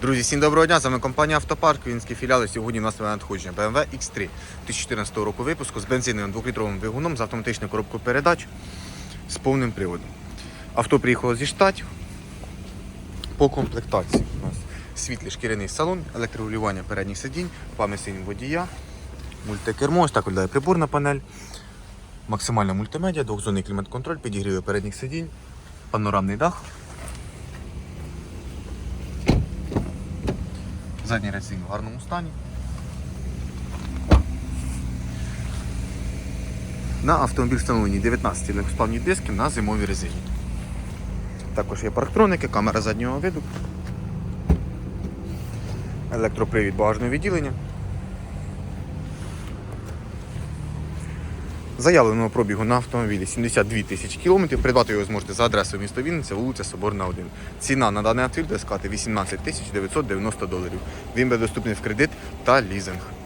Друзі, всім доброго дня! З вами компанія Автопарк, Вінські філіали. Сьогодні у нас надходження BMW X3 2014 року випуску з бензиновим 2-літровим двигуном з автоматичною коробкою передач з повним приводом. Авто приїхало зі штатів. По комплектації у нас світлий шкіряний салон, електрорегулювання передніх сидінь, пам'ять водія, мультикермо, ось так виглядає приборна панель, максимальна мультимедіа, двохзонний клімат-контроль, підігріви передніх сидінь, панорамний дах. Задній ряд в гарному стані. На автомобіль встановлені 19 легкосплавні диски на зимовій резині. Також є парктроники, камера заднього виду, електропривід багажного відділення. Заявленого пробігу на автомобілі 72 тисячі кілометрів. Придбати його зможете за адресою міста Вінниця, вулиця Соборна 1. Ціна на даний автомобіль буде складати 18 тисяч 990 доларів. Він буде доступний в кредит та лізинг.